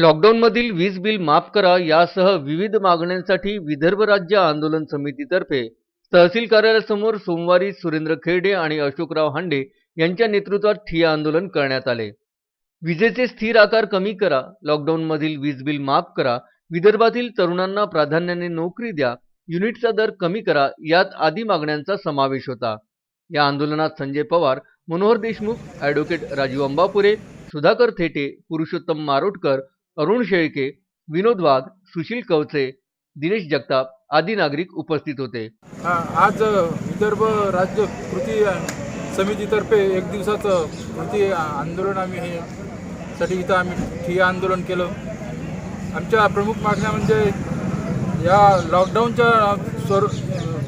लॉकडाऊनमधील वीज बिल माफ करा यासह विविध मागण्यांसाठी विदर्भ राज्य आंदोलन समितीतर्फे तहसील कार्यालयासमोर सोमवारी सुरेंद्र खेडे आणि अशोकराव हांडे यांच्या नेतृत्वात ठिय्या आंदोलन करण्यात आले. विजेचे स्थिर आकार कमी करा लॉकडाऊनमधील वीज बिल माफ करा विदर्भातील तरुणांना प्राधान्याने नोकरी द्या युनिटचा दर कमी करा यात आदी मागण्यांचा समावेश होता. या आंदोलनात संजय पवार मनोहर देशमुख ॲडव्होकेट राजीव अंबापुरे सुधाकर थेटे पुरुषोत्तम मारोटकर अरुण शेळके विनोद वाघ सुशील कवचे दिनेश जगताप आदी नागरिक उपस्थित होते. आज विदर्भ राज्य कृती समितीतर्फे एक दिवसाचं कृती आंदोलन आम्ही हे साठी इथं आम्ही ठिय्या आंदोलन केलं. आमच्या प्रमुख मागण्या म्हणजे या लॉकडाऊनच्या स्वर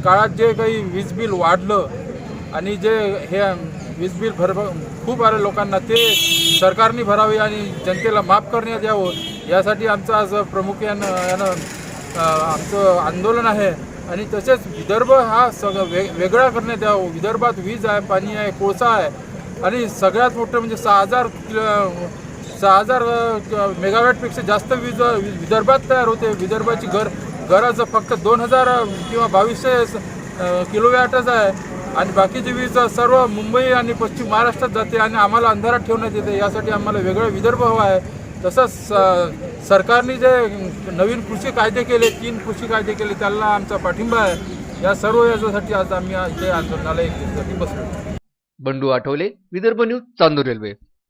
काळात जे काही वीज बिल वाढलं आणि जे हे वीज बिल भर खूप आलं लोकांना. ते सरकारने भरावे आणि जनतेला माफ करण्यात यावं. यासाठी आमचं आज प्रमुख यानं यानं आमचं आंदोलन आहे. आणि तसेच विदर्भ हा सगळं वे वेगळा करण्यात यावं. विदर्भात वीज आहे पाणी आहे कोळसा आहे. आणि सगळ्यात मोठं म्हणजे सहा हजार किलो सहा हजार मेगावॅटपेक्षा जास्त वीज विदर्भात तयार होते. विदर्भाची घर घराचं फक्त दोन हजार किंवा बावीसशे किलोवॅटच आहे. आणि बाकीची वीज सर्व मुंबई आणि पश्चिम महाराष्ट्रात जाते आणि आम्हाला अंधारात ठेवण्यात येते. यासाठी आम्हाला वेगळं विदर्भ हवा आहे. तसंच सरकारने जे नवीन कृषी कायदे केले तीन कृषी कायदे केले त्यांना आमचा पाठिंबा आहे. या सर्व याच्यासाठी आज आम्ही आंदोलनाला एक बसलो. Bandu Athawale Vidarbha news Chandur railway.